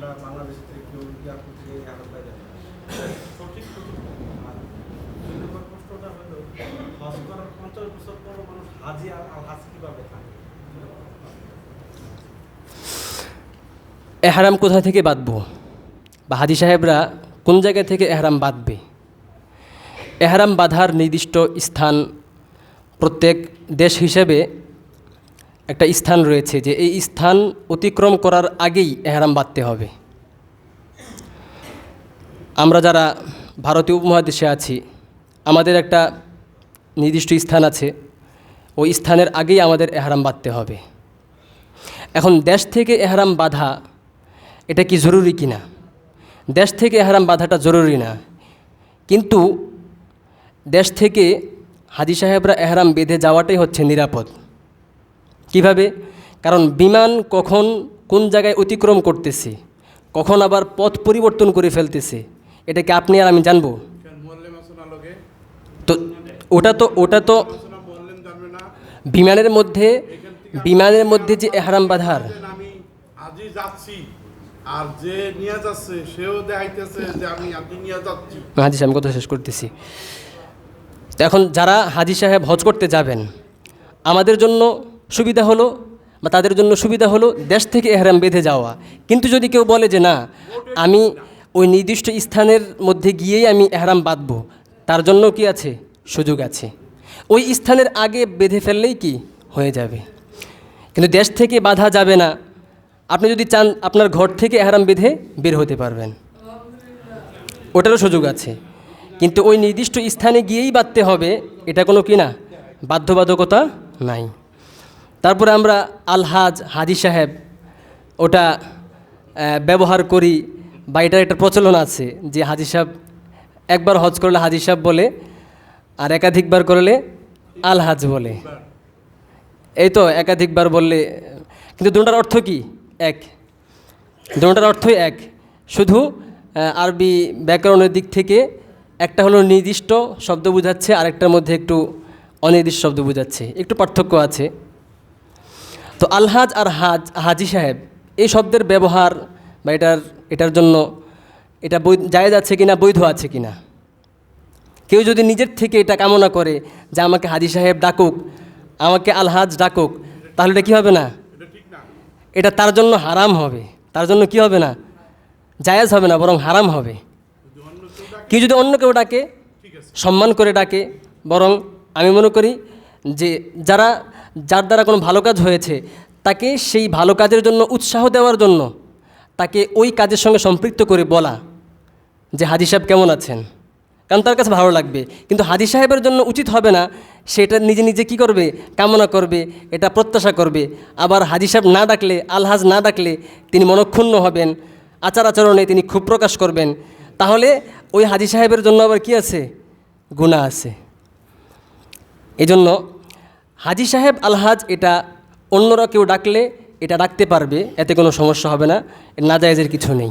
আমরা বাংলাদেশ থেকে কেউ ইয়ারপোর্ট থেকে সঠিক দুই নম্বর প্রশ্নটা হলো হজ করার পঞ্চাশ বছর পর মানুষ হাজি আর আল হাজ কীভাবে থাকে এহারাম কোথা থেকে বাঁধবো? বা হাজি সাহেবরা কোন জায়গা থেকে এহারাম বাঁধবে? এহারাম বাঁধার নির্দিষ্ট স্থান প্রত্যেক দেশ হিসেবে একটা স্থান রয়েছে যে এই স্থান অতিক্রম করার আগেই এহারাম বাঁধতে হবে। আমরা যারা ভারতীয় উপমহাদেশে আছি, আমাদের একটা নির্দিষ্ট স্থান আছে। ওই স্থানের আগেই আমাদের এহারাম বাঁধতে হবে। এখন দেশ থেকে এহারাম বাধা, এটা কি জরুরি কি না দেশ থেকে এহারাম বাঁধাটা জরুরি না। কিন্তু দেশ থেকে হাজি সাহেবরা এহারাম বেঁধে যাওয়াটাই হচ্ছে নিরাপদ। কীভাবে কারণ বিমান কখন কোন জায়গায় অতিক্রম করতেছে কখন আবার পথ পরিবর্তন করে ফেলতেছে এটা কি আপনি আর আমি জানব? তো ওটা তো ওটা তো? বিমানের মধ্যে বিমানের মধ্যে যে এহারাম বাধার যে আজই যাচ্ছি আর যে নিয়ে যাচ্ছে সেও দেখাইতেছে যে আমি আজই নিয়ে যাচ্ছি হাজি সাহেব কথা শেষ করতেছি এখন যারা হাজি সাহেব হজ করতে যাবেন আমাদের জন্য সুবিধা হলো বা তাদের জন্য সুবিধা হলো দেশ থেকে এহরাম বেঁধে যাওয়া। কিন্তু যদি কেউ বলে যে না, আমি ওই নির্দিষ্ট স্থানের মধ্যে গিয়েই আমি এহরাম বাঁধবো, তার জন্য কি আছে? সুযোগ আছে। ওই স্থানের আগে বেঁধে ফেললেই কি? হয়ে যাবে। কিন্তু দেশ থেকে বাধা যাবে না। আপনি যদি চান আপনার ঘর থেকে এহরাম বেঁধে বের হতে পারবেন। ওটারও সুযোগ আছে। কিন্তু ওই নির্দিষ্ট স্থানে গিয়েই বাঁধতে হবে, এটা কোনো কি না? বাধ্যবাধকতা নাই। তারপরে আমরা আলহাজ হাজি সাহেব, ওটা ব্যবহার করি, বা এটার একটা প্রচলন আছে যে হাজি সাহেব একবার হজ করলে হাজি সাহেব বলে, আর একাধিকবার করলে আলহাজ বলে। এই তো একাধিকবার বললে, কিন্তু দুটার অর্থ কি? এক। দুটার অর্থই এক। শুধু আরবি ব্যাকরণের দিক থেকে একটা হলো নির্দিষ্ট শব্দ বোঝাচ্ছে, আরেকটার মধ্যে একটু অনির্দিষ্ট শব্দ বোঝাচ্ছে। একটু পার্থক্য আছে। তো আলহাজ আর হাজ, হাজি সাহেব, এই শব্দের ব্যবহার বা এটার এটার জন্য এটা বৈ- জায়েজ আছে কিনা, বৈধ আছে কিনা? কেউ যদি নিজের থেকে এটা কামনা করে যে আমাকে হাজি সাহেব ডাকুক, আমাকে আলহাজ ডাকুক, তাহলে এটা কী হবে না? এটা না তার জন্য হারাম হবে। তার জন্য কি হবে না? জায়েজ হবে না, বরং হারাম হবে। কেউ যদি অন্য কেউ ডাকে, সম্মান করে ডাকে, বরং আমি মনে করি যে যারা যার দ্বারা কোনো ভালো কাজ হয়েছে, তাকে সেই ভালো কাজের জন্য উৎসাহ দেওয়ার জন্য তাকে ওই কাজের সঙ্গে সম্পৃক্ত করে বলা যে হাজি সাহেব কেমন আছেন? কারণ তার কাছে ভালো লাগবে। কিন্তু হাজি সাহেবের জন্য উচিত হবে না, সেটা নিজে নিজে কি করবে, কামনা করবে, এটা প্রত্যাশা করবে। আবার হাজি সাহেব না ডাকলে, আলহাজ না ডাকলে তিনি মনক্ষুণ্ণ হবেন, আচার আচরণে তিনি ক্ষোভ প্রকাশ করবেন। তাহলে ওই হাজি সাহেবের জন্য আবার কি আছে? গুণা আছে। এজন্য হাজি সাহেব আলহাজ, এটা অন্যরা কেউ ডাকলে এটা ডাকতে পারবে, এতে কোনো সমস্যা হবে না, নাজায়েজের কিছু নেই।